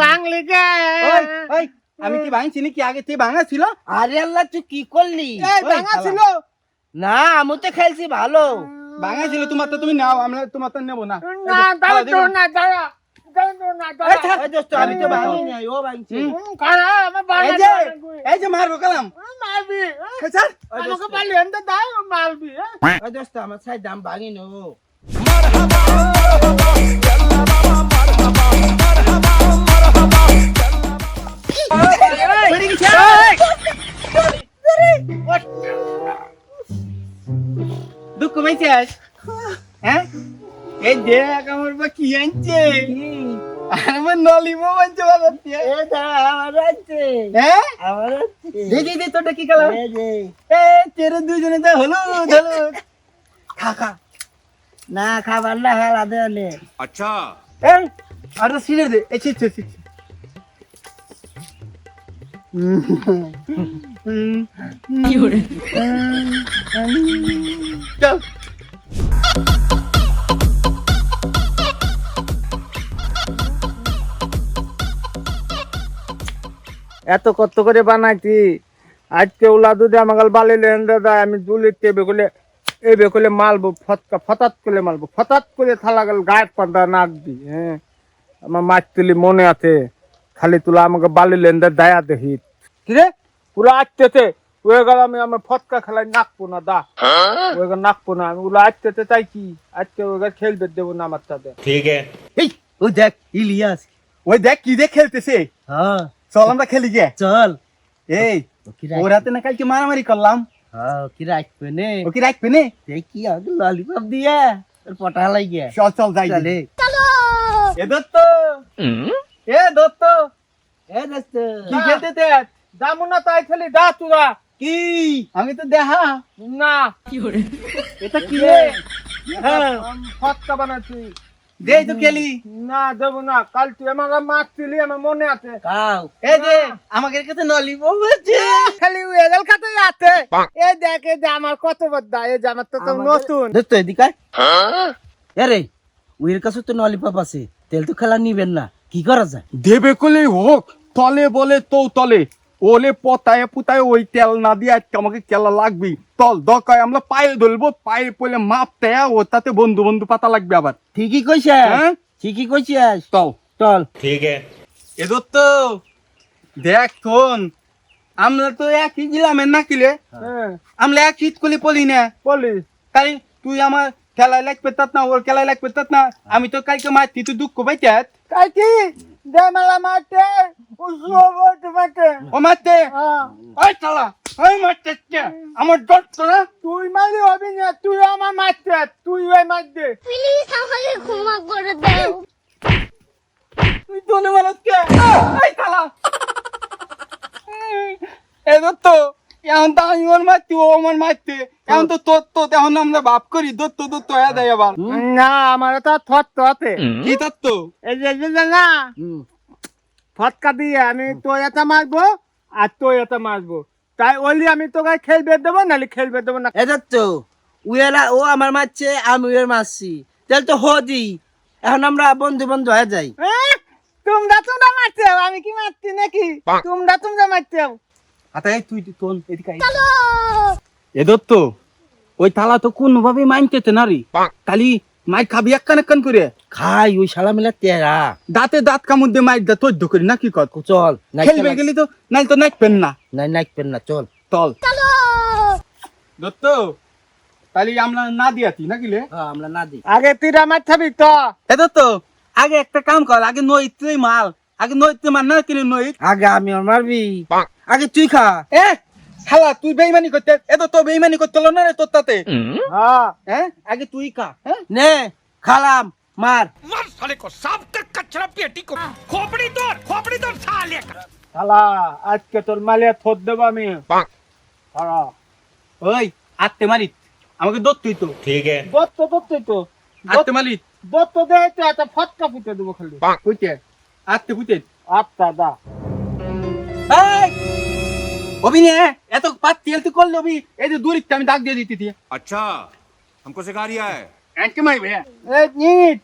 বাংলি কে? ওই, ওই, আমি কি ভাঙছি নাকি? আগে তুই ভাঙা ছিল? আরে আল্লাহ তুই কি করলি? ভাঙা ছিল। না আমি তো খেলছি ভালো। ভাঙা ছিল তোমার তো তুমি নাও আমরা তোমার তো নেব না। না দাঁড়া। মারবো কালাম। মারবি আমাকে পারলি দাও মারবি হ্যাঁ? আমার সাইড দাম ভাঙি নো দুঃখ হ্যাঁ? এই দেখ আমার বা কি আনছে। আমার নলিমো আনছে বাবা দিয়ে। আমার আছে হ্যাঁ? আমার দে কি এই তেরে দুজনে তো হলুদ হলুদ। খা খা। না খাবার না হাল আদে আলে আচ্ছা। এই আরে সিলে দে। এই চিচ চিচ এত কত করে বানাইছি আজকে ওলা দুধে আমাকে বালি লেন দাদা আমি দুলিতে বেগুলে এবে করলে মালবো ফটকা ফতাত করে মালবো। ফতাত করে থালা গেল গায়ের পান্দা নাক দি হ্যাঁ? আমার মাছ তুলি মনে আছে খালি তুলা আমাকে বালি লেনদের দায়া দেহি কিরে পুরো আটতেতে ওই গেল আমি আমার ফতকা খেলায় নাকবো না দা। হ্যাঁ? ওই গেল নাকবো না আমি ওগুলো আটতেতে তাই কি? আজকে ওই গেল খেলবে দেবো না আমার তাতে। ঠিক আছে। ওই দেখ ইলিয়াস। ওই দেখ কি দেখ খেলতেছে। হ্যাঁ। চল আমরা খেলি গে। চল। এই ওর হাতে না কালকে মারামারি করলাম। কি রাখবে নে? ও কি রাখবে নে? দেখি আগে ললিপপ দিয়ে তোর পটা হালাই গিয়া। চল চল যাই চলে। এ দত্ত! এ দত্ত! এ কি যাব না তাই খেলি দা তুরা কি? আমি তো দেখা না। এটা কি রে? হ্যাঁ ফটকা বানাচ্ছি। দে তো খেলি না দেবো না কাল তুই আমাকে মারছিলি আমার মনে আছে। কাও এই যে। আমাদের কাছে নলিপপ আছে খালি খাতে আছে। এ দেখে যে আমার কত বদ্দা এই যে আমার তো তো নতুন। দোস্ত এদিকে আরে উইয়ের কাছে তো ললিপপ আছে। তেল তো খেলা নিবেন না। কি করা যায়? দেবে কলে হোক তলে বলে তো তলে। ওলে পতায় পুতায় ওই তেল না দিয়ে আজকে আমাকে কেলা লাগবে তল দকায় আমরা পায়ে ধরবো পায়ে পড়লে মাপ তেয়া ও তাতে বন্ধু বন্ধু পাতা লাগবে আবার। ঠিকই কইছে হ্যাঁ? ঠিকই কইছে তল তল ঠিক এদর তো দেখ আমরা তো একই গিলামের নাকিলে হ্যাঁ। আমরা এক শীত কলি পলি না। পলি কাল তুই আমার খেলায় লাগবে তাত না ওর খেলায় লাগবে তাত না। আমি তো কালকে মারছি তুই দুঃখ পাইতে কালকে? কি দে মেলা মারতে উসলো বলতে মারতে ও মারতে হ্যাঁ। ওই চালা ওই মারতে? আমার দত্ত না তুই মারলি হবি না তুই আমার মারতে তুই ওই মার দে প্লিজ আমাকে ক্ষমা করে দাও। তুই তোনে মারত কে? এই চালা এ দত্ত এখন তো আমি ওর মারতি ও আমার মারতে। এখন তো তোর তো এখন আমরা ভাব করি দত্ত দত্ত হয়ে দেয় আবার। না আমার তো থত থতে কি দত্ত এই যে এই যে না। ফটকা দিয়ে আমি তোর এটা মারবো আর তোর এটা মারবো। তাই ওলি আমি তোকে খেলবে দেবো নাহলে খেলবে দেবো না। এ দোস্ত উইয়েরা ও আমার মারছে আমি উইয়ের মারছি। তেল তো হদি। এখন আমরা বন্ধু বন্ধু হয়ে যাই। তোমরা তোমরা মারতে হবে, আমি কি মারছি নাকি? তোমরা তোমরা মারতে। হবে। আতা এই তুই তোন এদিকে আয়। এ দত্ত ওই তালা তো কোন ভাবে না রে। মাই খাবি একখান একখান করে। খাই ওই শালা মিলা তেরা। দাঁতে দাঁত কামড় দিয়ে মাইর দা তোর করি না কি কর চল নাই খেলবে গেলি তো নাই তো নাচবেন না। নাই নাচবেন না চল। তল। দত্ত তাহলে আমরা না দিয়াতি না কিলে হ্যাঁ আমরা না দিই আগে তীরা মারছাবি তো। এ দত্ত আগে একটা কাম কর আগে নই তুই মাল। আগে নই তুই না কিনে নই আগে আমি মারবি। আগে তুই খা। এ শালা তুই বেইমানি করতে এ তো বেইমানি করতে না রে তোর তাতে? হ্যাঁ। আগে তুই খা হ্যাঁ? নে খালাম মার। মার শালে কো সব পেটি কো। হ্যাঁ। খোপড়ি তোর খোপড়ি তোর শালে শালা আজকে তোর মালে থোদ দেব আমি। শালা ওই আত্তে মারি আমাকে দত্তই তো। ঠিক আছে। তো। আত্তে মারি দত্ত ফটকা ফুটে দেবো খালি। বুঝতে আত্তে বুঝতে আচ্ছা দা এই অভিনে এত পাত তেল তুই করলে অভি এই যে দূরিত আমি দাগ দিয়ে দিতে দিয়ে अच्छा हमको सिखा रिया है এনকে মাইবে এই নিট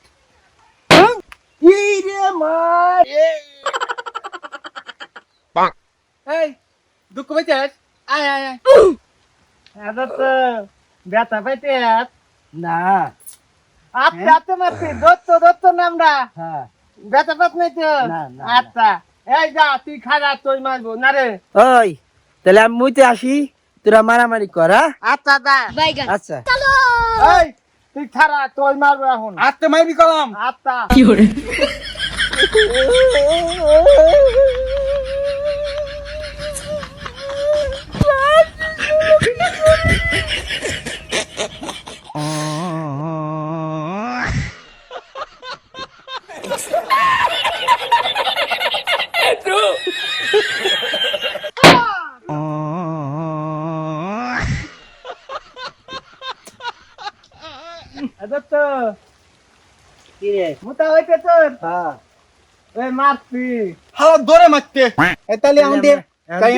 এই রে মার এই দুঃখ পাইছিস আয় আয় আয় এটা তো ব্যথা পাইতে না আচ্ছা আচ্ছা মারছি দত্ত দত্ত নামটা হ্যাঁ ব্যথা পাত নাই তো? না, না, আচ্ছা। এই যা তুই খারা তুই মারবো। না রে। ওই তাহলে আমি মুইতে আসি তোরা মারামারি কর হ্যাঁ? আচ্ছা দা বাইগান। আচ্ছা। এই তুই খারা তুই মারবো এখন। আত্তে মাইবি কলাম। আচ্ছা। দত্ত কি রে মোটা হইতে তোর? হ্যাঁ। ওই ধরে মারতে তাহলে তাই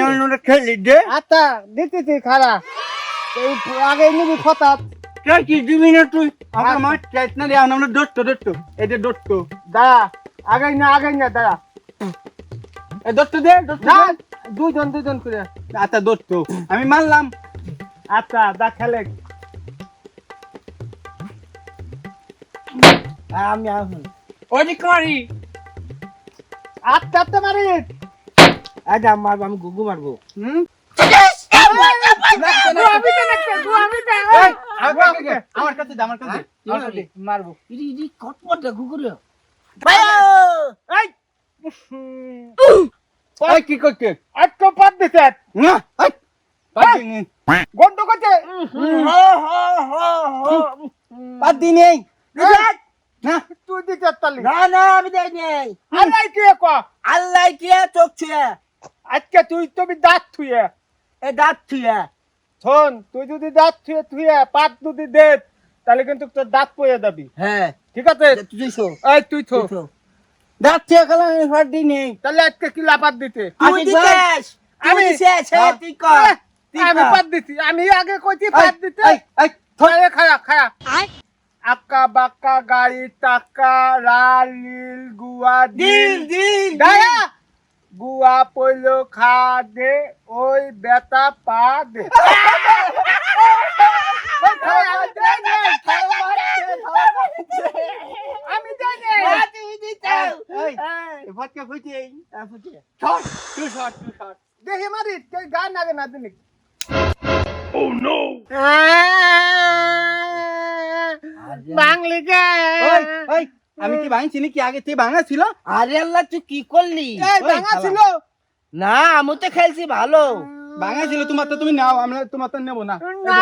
খেলি দে আচ্ছা দিতেছি খারা এই আগে নিবি খতাত কে কি দিবি না তুই? আমার মাঠ চাইছ না রে আমরা দোট্ট দোট্ট এই যে দোট্ট দাঁড়া আগাই না আগাই না দাঁড়া। এ দোট্ট দে দোট্ট না দে। দুজন দুজন করে। আচ্ছা আমি মারলাম। আচ্ছা দা খেলে। আমি এখন ওই করি আচ্ছা আচ্ছা মারি। আচ্ছা মারবো আমি গুগু মারবো। হুম। আমার কাছে আমার কাছে দে। মারবো? ইরি ইরি কটমটটা গুগু রে এই। ওই কি করতে আজকে পাত নেই গন্ড করতে পাদি নেই না? তুই দিতে তালি। না না আমি দেই নেই। আল্লাহ কি ক আল্লাহ কি চোখ ছুঁয়ে? আজকে তুই তুমি দাঁত থুয়ে এ দাঁত ছুঁয়ে। শোন তুই যদি দাঁত থুয়ে থুয়ে পাত যদি দে তাহলে কিন্তু তোর দাঁত পয়ে যাবি। হ্যাঁ। ঠিক আছে? তুই শো এই তুই থো যাচ্ছে খেলা পাদি নেই। তাহলে আজকে কি লাপাত দিতে? তুই দিতেস আমি- দিতেস হ্যাঁ। তুই কর আমি পাত দিছি। আমি আগে কইছি পাত দিতে। এই খায়া খায়া। খায়া বাক্কা গাড়ি টাকা লাল নীল গুয়া দিল দিন দায়া গুয়া পইল খা দে ওই বেটা পা দে আমি দেখে মারি গান আগে না দিনি। বাংলি গে ওই ওই আমি কি ভাঙছি নাকি আগে তুই ভাঙা ছিল? আরে আল্লাহ তুই কি করলি? ভাঙা ছিল। না আমি তো খেলছি ভালো। ভাঙা ছিল তোমার তো তুমি নাও আমরা তোমার তো নেব না। না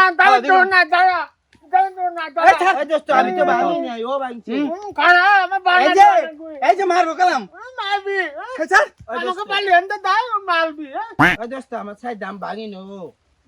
যে মারবো কালাম। মারবি আমাকে বাড়ি দাও মারবি দোস্ত আমার সাইড দাম ভাঙি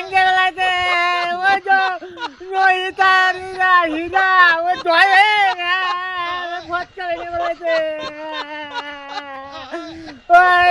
ব্যাংকে গেলাতে ওই তো নইতা রিনা হিনা ও দয়ে খরচা ভেঙে গেলাতে ওই